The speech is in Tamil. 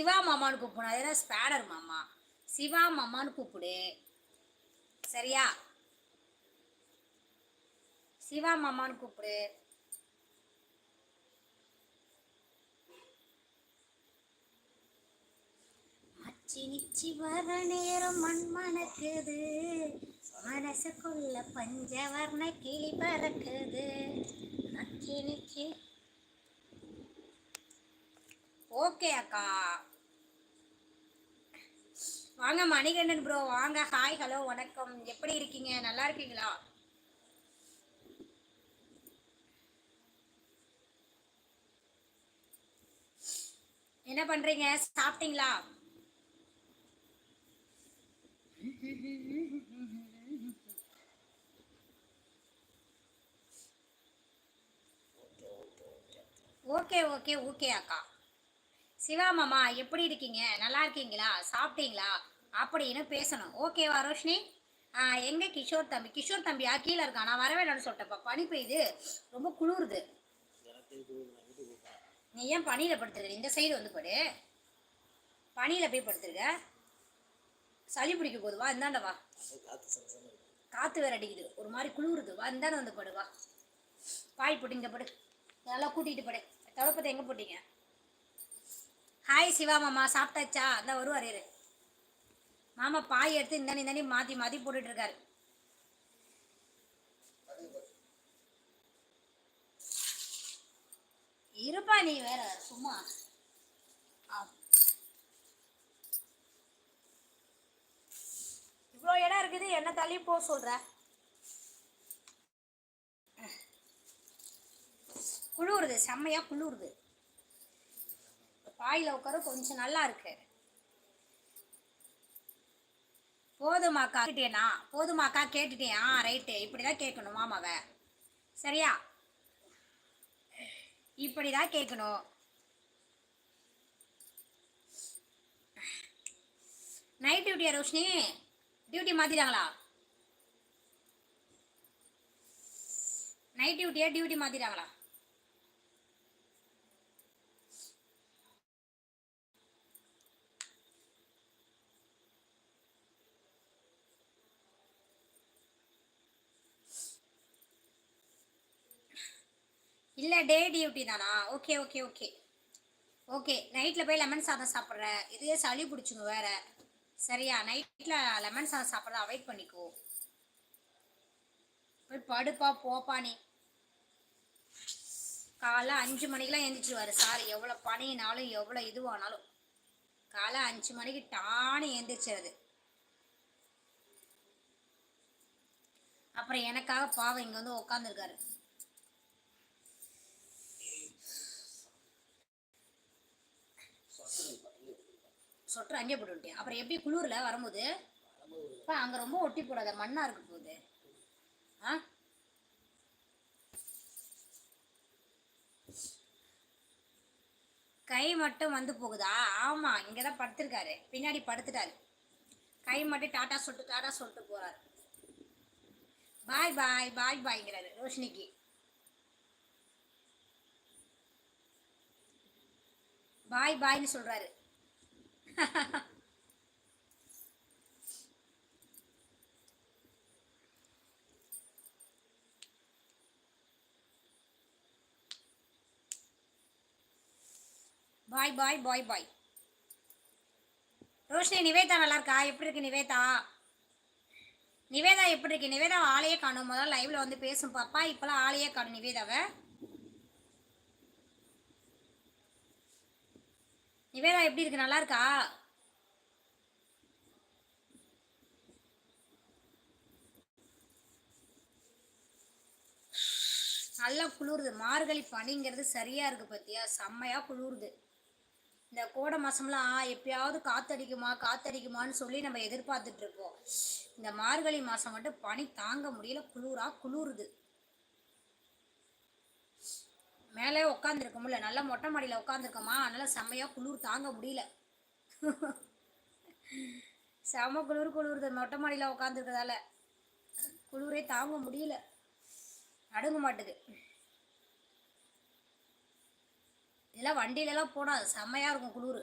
சிவா மாமான்னு கூப்பிடணும் அதெல்லாம் ஸ்பேடர் மாமா? சிவா மாமான்னு கூப்பிடு. சரியா? சிவா மாமான்னு கூப்பிடு. மச்சி நிச்சி வர நேரம் மண் மணக்குது மனசுக்குள்ள பஞ்சவர்ண கிளி பறக்குது. நச்சி நிச்சி ஓகே அக்கா. வாங்க மணிகண்டன் ப்ரோ வாங்க ஹாய் ஹலோ வணக்கம். எப்படி இருக்கீங்க? நல்லா இருக்கீங்களா? என்ன பண்றீங்க? சாப்பிட்டீங்களா? ஓகே ஓகே ஓகே அக்கா. சிவா மாமா எப்படி இருக்கீங்க? நல்லா இருக்கீங்களா? சாப்பிட்டீங்களா? அப்படின்னு பேசணும். ஓகேவா ரோஷினி? எங்கே எங்க கிஷோர் தம்பி? கிஷோர் தம்பியா கீழே இருக்கான் நான் வரவே இல்லைன்னு சொல்லிட்டேன்ப்பா பனி பெய்யுது. ரொம்ப குளிருது. நீ ஏன் பனியில் படுத்துருக்க? இந்த சைடு வந்து படு. பனியில் போய் படுத்துருக்க. சளி பிடிக்க போகுது. வா இந்தாண்ட வா. காற்று வேற அடிக்குது. ஒரு மாதிரி குளிருது. வா இந்தாண்ட வந்து படு வா. பாய் போட்டு இங்கே படு. நல்லா கூட்டிகிட்டு படு. தொடப்பத்தை எங்கே போட்டீங்க? ஹாய் சிவா மாமா. சாப்பிட்டாச்சா? அந்த வருவார் இரு. மாமா பாய் எடுத்து இந்த இந்தாண்டி மாற்றி மாற்றி போட்டுட்டு இருக்காரு இருப்பா நீ வேற சும்மா. இவ்வளோ இடம் இருக்குது என்ன தள்ளி போக சொல்ற. குளிருது செம்மையா குளிருது. பாயில உட்கார கொஞ்சம் நல்லா இருக்கு. போதுமாக்கா கேட்டேனா போதுமாக்கா கேட்டுட்டேன். ஆ ரைட்டு. இப்படி தான் கேட்கணும் மாமாவை. சரியா? இப்படி தான் கேட்கணும் நைட் டியூட்டியா ரோஷினி? டியூட்டி மாற்றிட்டாங்களா நைட் டியூட்டியா டியூட்டி மாற்றிட்டாங்களா இல்லை டே டியூட்டி தானா? ஓகே ஓகே ஓகே ஓகே நைட்டில் போய் லெமன் சாதம் சாப்பிட்ற. இதே சளி பிடிச்சிங்க வேற. சரியா? நைட்டில் லெமன் சாதம் சாப்பிட்றத அவாய்ட் பண்ணிக்கோ. போய் படுப்பா போப்பா நீ. காலை அஞ்சு மணிக்கெலாம் எழுந்திரிச்சிருவாரு சார். எவ்வளோ பனினாலும் எவ்வளோ இதுவானாலும். காலை அஞ்சு மணிக்கு டானு எழுந்திரிச்சிருது அப்புறம் எனக்காக பாவம் இங்கே வந்து உட்காந்துருக்காரு சொட்டர் அங்கே போட்டு விட்டேன். அப்புறம் எப்படி குளிரில் வரும்போது இப்போ அங்கே ரொம்ப ஒட்டி போடாத மண்ணாக இருக்க போகுது. ஆ? கை மட்டும் வந்து போகுதா? ஆமாம் இங்கே தான் படுத்திருக்காரு. பின்னாடி படுத்துட்டாரு. கை மட்டும் டாட்டா சொல்லிட்டு டாட்டா சொல்லிட்டு போகிறாரு பாய் பாய் பாய் பாய்ங்கிறாரு ரோஷினிக்கு. பாய் பாய்னு சொல்கிறாரு பாய் பாய் பாய் பாய் ரோஷினி நிவேதா நல்லா இருக்கா எப்படி இருக்கு நிவேதா? நிவேதா எப்படி இருக்கு? நிவேதா ஆளையே காணும். முதல்ல லைவ்ல வந்து பேசும். பாப்பா இப்பெல்லாம் ஆளையே காணும் நிவேதாவை. நிவேதா எப்படி இருக்கு? நல்லா இருக்கா? நல்லா குளிருது. மார்கழி பனிங்கிறது சரியா இருக்கு பத்தியா? செம்மையா குளிருது. இந்த கோடை மாசம்லாம் எப்பயாவது காத்தடிக்குமா காத்தடிக்குமான்னு சொல்லி நம்ம எதிர்பார்த்துட்டு இருப்போம். இந்த மார்கழி மாசம் மட்டும் பனி தாங்க முடியல. குளிரா குளிருது. மேலே உட்காந்துருக்க முடியல. நல்லா மொட்டை மாடியில் உட்காந்துருக்கோமா அதனால் செம்மையாக குளிர் தாங்க முடியல. செம குளிர் குளிருது. மொட்டை மாடியில் உட்காந்துருக்கதால குளிரே தாங்க முடியல. அடங்க மாட்டுது. இதெல்லாம் வண்டியிலலாம் போனால் செம்மையாக இருக்கும் குளிர்.